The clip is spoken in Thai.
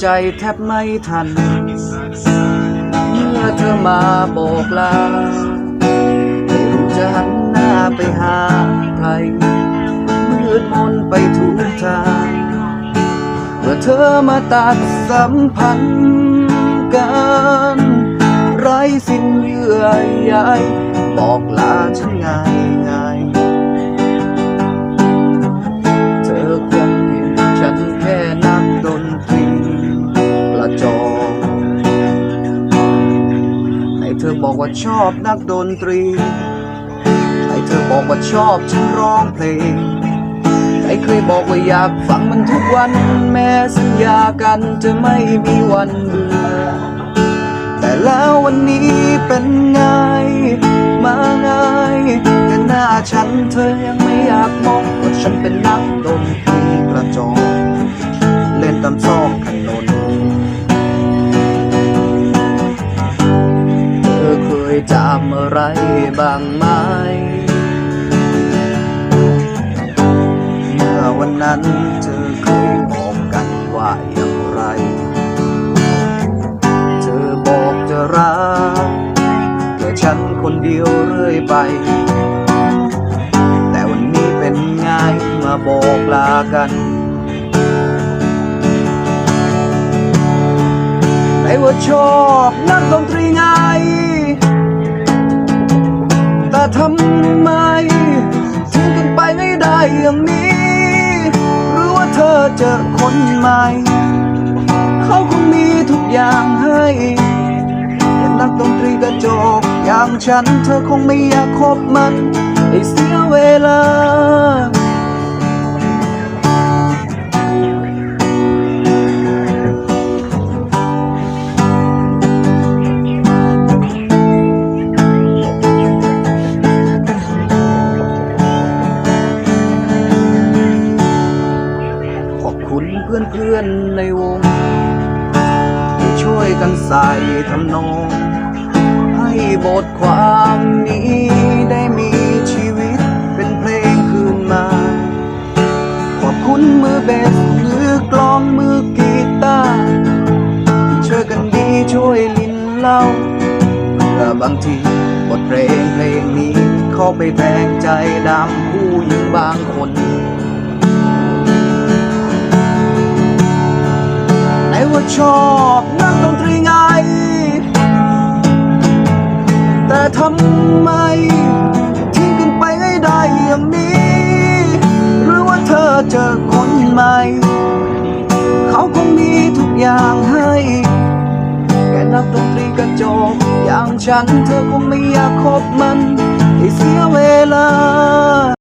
ใจแทบไม่ทัน เมื่อเธอมาบอกลาไม่รู้จะหันหน้าไปหาใครมืดมนไปทุกทางเมื่อเธอมาตัดสัมพันธ์กัน ไร้สิ้นเยื่อใยบอกลาฉันง่ายง่าย บอกว่าชอบนักดนตรี ใครเธอบอกว่าชอบฉันร้องเพลง ใครเคยบอกว่าอยากฟังมันทุกวัน แม้สัญญากันจะไม่มีวันเบื่อแต่แล้ววันนี้เป็นไงำอะไรบ้างไหมเมื่อวันนั้นเธอเคยบอกกันว่าอย่างไร เธอบอกจะรักแค่ฉันคนเดียวเรื่อยไป แต่วันนี้เป็นไงมาบอกลากันไหนว่าชอบนักดนตรีไง เจอคนใหม่ เขาคงมีทุกอย่างให้แต่นักดนตรีกระจกอย่างฉันเธอคงไม่อยากคบมันให้เสียเวลา เพื่อนๆในวงช่วยกันใส่ทำนอง ให้บทความนี้ได้มีชีวิตเป็นเพลงคืนมา ขอบคุณมือเบสมือกลองมือกีตาร์ที่ช่วยกันดีช่วยลินเล่าเมื่อบางทีบทเพลงเพลงนี้เขาไปแทงใจดำผู้หญิงบางคน ว่าชอบนักดนตรีไง แต่ทำไมทิ้งกันไปได้อย่างนี้ หรือว่าเธอเจอคนใหม่ เขาคงมีทุกอย่างให้แค่นักดนตรีกระจกอย่างฉันเธอคงไม่อยากคบมันให้เสียเวลา